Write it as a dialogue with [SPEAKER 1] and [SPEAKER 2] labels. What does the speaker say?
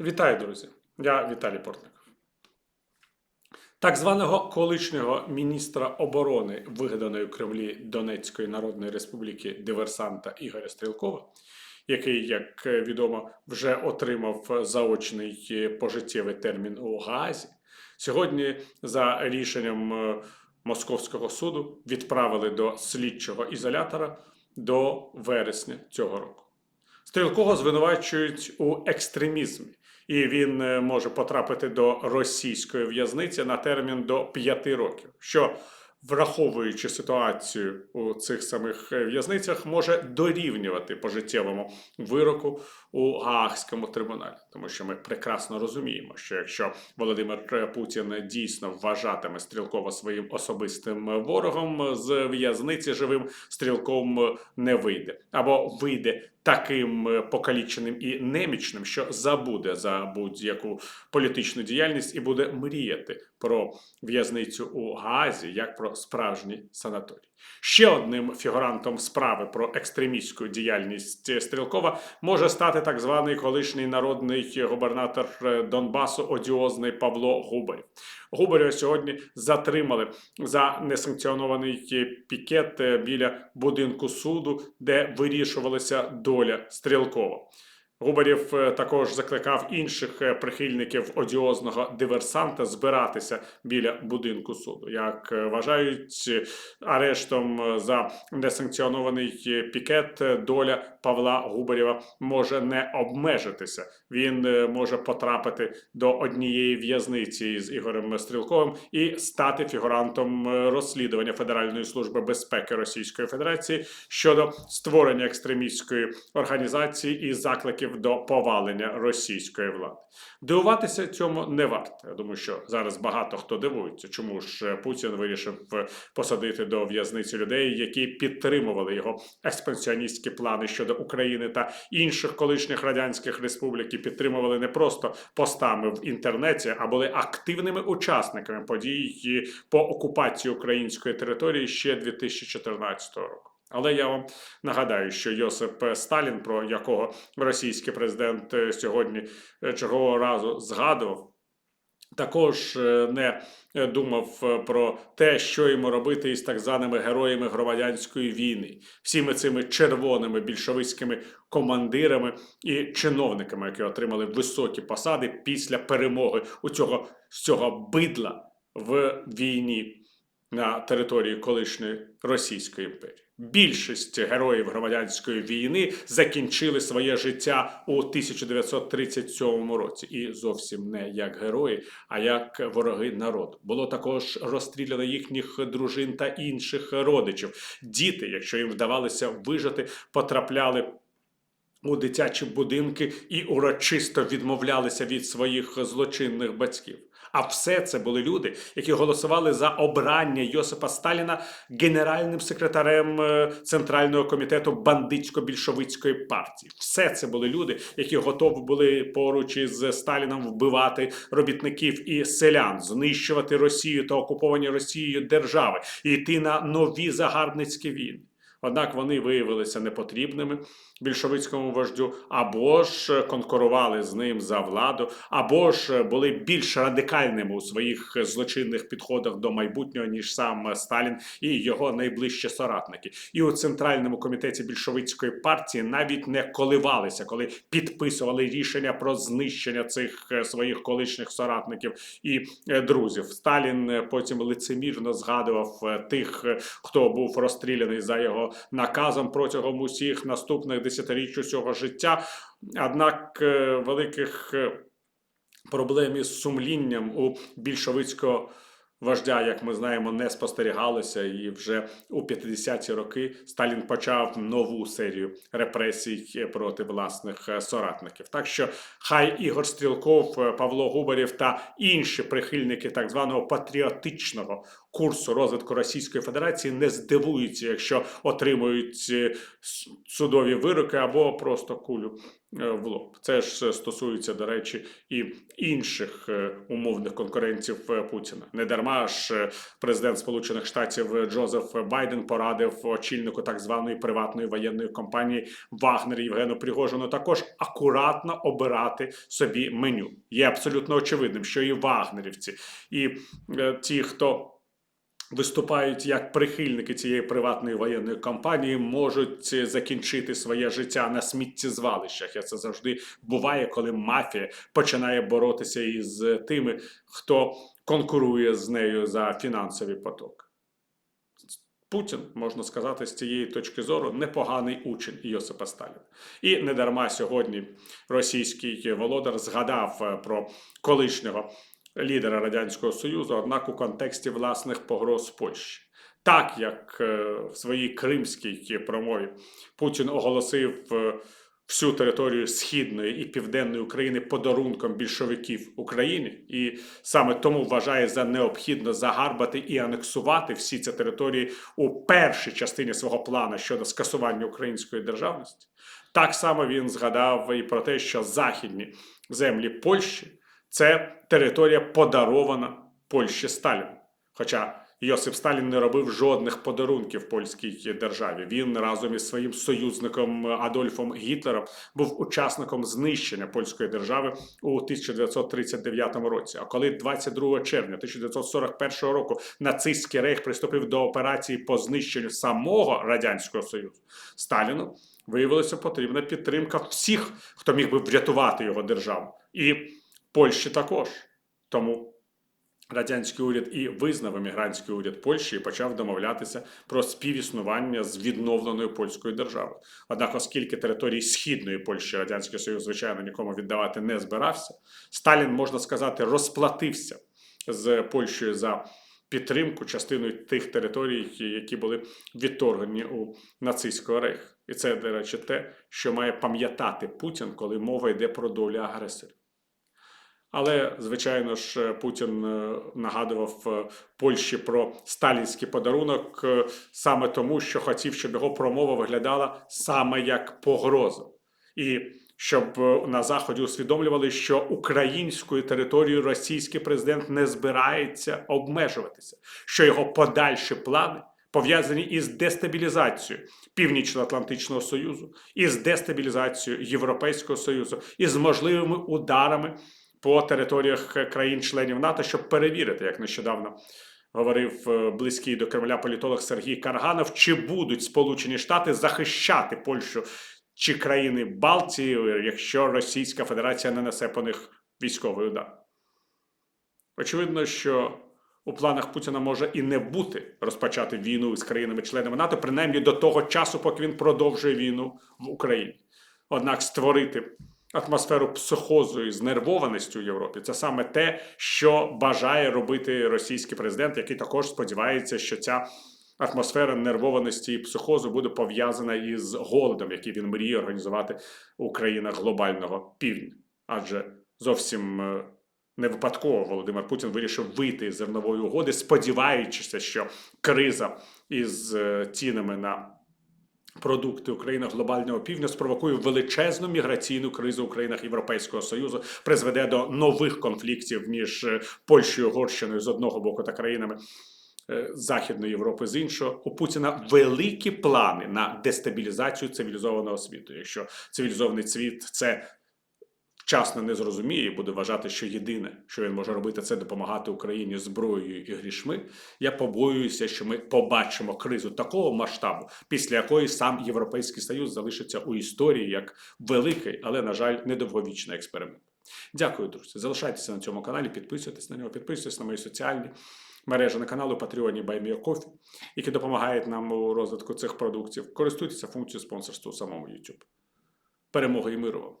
[SPEAKER 1] Вітаю, друзі! Я Віталій Портников. Так званого колишнього міністра оборони вигаданої Кремлі Донецької Народної Республіки диверсанта Ігоря Стрілкова, який, як відомо, вже отримав заочний пожиттєвий термін у Гаазі, сьогодні за рішенням е, Московського суду відправили до слідчого ізолятора до вересня цього року. Стрілкового звинувачують у екстремізмі, і він е, може потрапити до російської в'язниці на термін до 5 років, що, враховуючи ситуацію у цих самих е, в'язницях, може дорівнювати пожиттєвому вироку у Гаагському трибуналі, тому що ми прекрасно розуміємо, що якщо Володимир Путін дійсно вважатиме стрілкова своїм особистим ворогом, з в'язниці живим стрілком не вийде або вийде таким покаліченим і немічним, що забуде за будь-яку політичну діяльність і буде мріяти про в'язницю у Гаазі як про справжній санаторій. Ще одним фігурантом справи про екстремістську діяльність Стрілкова може стати так званий колишній народний губернатор е, Донбасу одіозний Павло Губарів. Губарєва сьогодні затримали за несанкціонований пікет е, біля будинку суду, де вирішувалася доля Стрілкова. Губарєв е, також закликав інших е, прихильників одіозного диверсанта збиратися біля будинку суду. Як е, вважають арештом за несанкціонований пікет, доля Павла Губарєва може не обмежитися. Він може потрапити до однієї в'язниці з Ігорем Стрілковим і стати фігурантом розслідування Федеральної служби безпеки Російської Федерації щодо створення екстремістської організації і закликів до повалення російської влади. Дивуватися цьому не варто. Думаю, що зараз багато хто дивується, чому ж Путін вирішив е, посадити до в'язниці людей, які підтримували його експансіоністські плани щодо України та інших колишніх радянських республік, і підтримували не просто постами в інтернеті, а були активними учасниками подій по окупації української території ще 2014 року. Але я вам нагадаю, що Йосип Сталін, про якого російський президент е, сьогодні е, чергового разу згадував, також е, не думав про те, що йому робити із так званими героями громадянської війни, всіми цими червоними більшовицькими командирами і чиновниками, які отримали високі посади після перемоги у цього, цього бидла в війні на території колишньої Російської імперії. Більшість героїв громадянської війни закінчили своє життя у 1937 році, і зовсім не як герої, а як вороги народу. Було також розстріляно їхніх дружин та інших родичів. Діти, якщо їм вдавалося вижити, потрапляли. У дитячі будинки і урочисто відмовлялися від своїх злочинних батьків. А все це були люди, які голосували за обрання Йосипа Сталіна генеральним секретарем е, Центрального комітету бандитсько-більшовицької партії. Все це були люди, які готові були поруч із Сталіном вбивати робітників і селян, знищувати Росію та окуповані Росією держави і йти на нові загарбницькі війни. Однак вони виявилися непотрібними більшовицькому вождю, або ж конкурували з ним за владу, або ж були більш радикальними у своїх злочинних підходах до майбутнього, ніж сам Сталін і його найближчі соратники. І у центральному комітеті більшовицької партії навіть не коливалися, коли підписували рішення про знищення цих е, своїх колишніх соратників і е, друзів. Сталін е, потім лицемірно згадував тих, хто був розстріляний за його наказом протягом усіх наступних десятиріч усього життя. Однак е, великих е, проблем із сумлінням у більшовицького вождя, як ми знаємо, не спостерігалося, і вже у 50-ті роки Сталін почав нову серію репресій проти власних е, соратників. Так що хай Ігор Стрілков, е, Павло Губарєв та інші прихильники так званого патріотичного курсу розвитку Російської Федерації не здивуються, якщо отримують е, судові вироки або просто кулю е, в лоб. Це ж стосується, до речі, і інших е, умовних конкурентів е, Путіна. Не дарма ж е, президент Сполучених Штатів Джозеф Байден порадив очільнику так званої приватної воєнної компанії Вагнер Євгену Пригожину також акуратно обирати собі меню. Є абсолютно очевидним, що і вагнерівці, і е, ті, хто виступають як прихильники цієї приватної воєнної компанії, можуть закінчити своє життя на сміттєзвалищах. І це завжди буває, коли мафія починає боротися із тими, хто конкурує з нею за фінансові потоки. Путін, можна сказати, з цієї точки зору непоганий учень Йосипа Сталіна. І недарма сьогодні російський володар згадав е, про колишнього лідера Радянського Союзу, однак у контексті власних погроз Польщі. Так як е, в своїй кримській промові Путін оголосив е, всю територію східної і південної України подарунком більшовиків Україні, і саме тому вважає за необхідно загарбати і анексувати всі ці території у першій частині свого плану щодо скасування української державності. Так само він згадав і про те, що західні землі Польщі це територія подарована Польщі Сталіну. Хоча Йосип Сталін не робив жодних подарунків польській державі. Він разом із своїм союзником Адольфом Гітлером був учасником знищення польської держави у 1939 році. А коли 22 червня 1941 року нацистський рейх приступив до операції по знищенню самого радянського союзу, Сталіну виявилася потрібна підтримка всіх, хто міг би врятувати його державу, і Польщі також. Тому радянський уряд і визнав емігрантський уряд Польщі і почав домовлятися про співіснування з відновленою польською державою. Однак, оскільки території східної Польщі радянський Союз, звичайно, нікому віддавати не збирався, Сталін можна сказати розплатився з Польщею за підтримку частиною тих територій, які були відторгнені у нацистського рейху. І це, до речі, те, що має пам'ятати Путін, коли мова йде про долю агресорів. Але, звичайно ж, Путін е, нагадував е, Польщі про сталінський подарунок е, саме тому, що хотів, щоб його промова виглядала саме як погроза. І щоб на заході усвідомлювали, що українською територією російський президент не збирається обмежуватися, що його подальші плани пов'язані із дестабілізацією Північно-Атлантичного Союзу, із дестабілізацією Європейського Союзу, із можливими ударами по територіях країн-членів НАТО, щоб перевірити, як нещодавно говорив е, близький до Кремля політолог Сергій Карганов, чи будуть Сполучені Штати захищати Польщу чи країни Балтії, якщо Російська Федерація не несе по них військовий удар. Очевидно, що у планах Путіна може і не бути розпочати війну з країнами-членами НАТО, принаймні до того часу, поки він продовжує війну в Україні. Однак створити атмосферу психозу і знервованості у Європі це саме те, що бажає робити російський президент, який також сподівається, що ця атмосфера нервованості і психозу буде пов'язана із голодом, який він мріє організувати у країнах глобального півдня. Адже зовсім е, не випадково Володимир Путін вирішив вийти з зернової угоди, сподіваючись, що криза із е, цінами на Продукти Україна глобального півдня спровокує величезну міграційну кризу у країнах Європейського союзу, призведе до нових конфліктів між е, Польщею і Угорщиною з одного боку та країнами е, Західної Європи з іншого. У Путіна великі плани на дестабілізацію цивілізованого світу. Якщо цивілізований світ це вчасно не зрозуміє і буде вважати, що єдине, що він може робити, це допомагати Україні зброєю і грішми. Я побоююся, що ми побачимо кризу такого масштабу, після якої сам Європейський Союз залишиться у історії як великий, але на жаль, недовговічний експеримент. Дякую, друзі. Залишайтеся на цьому каналі, підписуйтесь на нього, підписуйтесь на мої соціальні мережі на каналу Patreon BuyMeACoffee, які допомагають нам у розвитку цих продуктів. Користуйтеся функцією спонсорства у самому YouTube. Перемоги і миру вам!